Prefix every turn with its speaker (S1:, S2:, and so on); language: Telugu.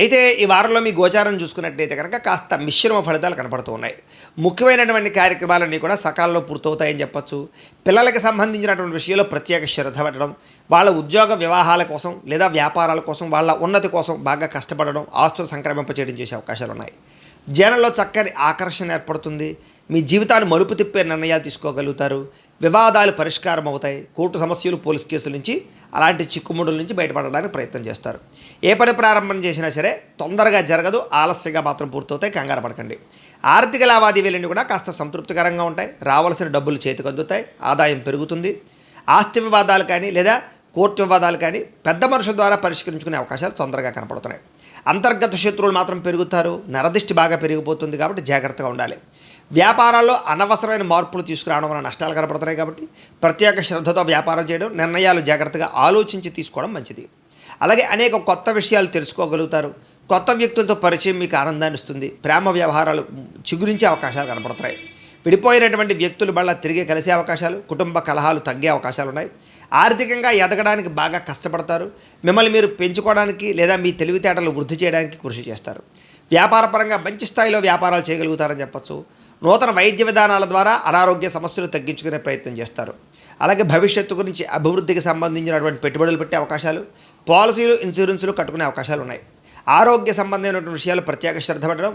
S1: అయితే ఈ వారంలో మీ గోచారం చూసుకున్నట్టయితే కనుక కాస్త మిశ్రమ ఫలితాలు కనపడుతూ ఉన్నాయి. ముఖ్యమైనటువంటి కార్యక్రమాలన్నీ కూడా సకాలంలో పూర్తవుతాయని చెప్పొచ్చు. పిల్లలకి సంబంధించినటువంటి విషయంలో ప్రత్యేక శ్రద్ధ పెట్టడం వాళ్ళ ఉద్యోగ వివాహాల కోసం లేదా వ్యాపారాల కోసం వాళ్ళ ఉన్నతి కోసం బాగా కష్టపడడం ఆస్తులు సంక్రమింపచేయడం చేసే అవకాశాలు ఉన్నాయి జనంలో చక్కని ఆకర్షణ ఏర్పడుతుంది. మీ జీవితాన్ని మలుపు తిప్పే నిర్ణయాలు తీసుకోగలుగుతారు. వివాదాలు పరిష్కారం అవుతాయి. కోర్టు సమస్యలు పోలీస్ కేసుల నుంచి అలాంటి చిక్కుముడుల నుంచి బయటపడడానికి ప్రయత్నం చేస్తారు. ఏ పని ప్రారంభం చేసినా సరే తొందరగా జరగదు. ఆలస్యంగా మాత్రం పూర్తవుతాయి. కంగారు పడకండి. ఆర్థిక లావాదేవీలన్నీ కూడా కాస్త సంతృప్తికరంగా ఉంటాయి. రావాల్సిన డబ్బులు చేతికి అందుతాయి. ఆదాయం పెరుగుతుంది. ఆస్తి వివాదాలు కానీ లేదా కోర్టు వివాదాలు కానీ పెద్ద మనుషుల ద్వారా పరిష్కరించుకునే అవకాశాలు తొందరగా కనపడుతున్నాయి. అంతర్గత శత్రువులు మాత్రం పెరుగుతారు నరదిష్టి బాగా పెరిగిపోతుంది కాబట్టి జాగ్రత్తగా ఉండాలి. వ్యాపారాల్లో అనవసరమైన మార్పులు తీసుకురావడం వల్ల నష్టాలు కనపడుతున్నాయి కాబట్టి ప్రత్యేక శ్రద్ధతో వ్యాపారం చేయడం నిర్ణయాలు జాగ్రత్తగా ఆలోచించి తీసుకోవడం మంచిది. అలాగే అనేక కొత్త విషయాలు తెలుసుకోగలుగుతారు. కొత్త వ్యక్తులతో పరిచయం మీకు ఆనందాన్ని ఇస్తుంది. ప్రేమ వ్యవహారాలు చిగురించే అవకాశాలు కనపడుతున్నాయి. విడిపోయినటువంటి వ్యక్తులు మళ్ళీ తిరిగి కలిసే అవకాశాలు కుటుంబ కలహాలు తగ్గే అవకాశాలు ఉన్నాయి. ఆర్థికంగా ఎదగడానికి బాగా కష్టపడతారు. మిమ్మల్ని మీరు పెంచుకోవడానికి లేదా మీ తెలివితేటలు వృద్ధి చేయడానికి కృషి చేస్తారు. వ్యాపారపరంగా మంచి స్థాయిలో వ్యాపారాలు చేయగలుగుతారని చెప్పొచ్చు. నూతన వైద్య విధానాల ద్వారా అనారోగ్య సమస్యలు తగ్గించుకునే ప్రయత్నం చేస్తారు. అలాగే భవిష్యత్తు గురించి అభివృద్ధికి సంబంధించినటువంటి పెట్టుబడులు పెట్టే అవకాశాలు పాలసీలు ఇన్సూరెన్సులు కట్టుకునే అవకాశాలు ఉన్నాయి. ఆరోగ్య సంబంధమైనటువంటి విషయాలు ప్రత్యేక శ్రద్ధ పెట్టడం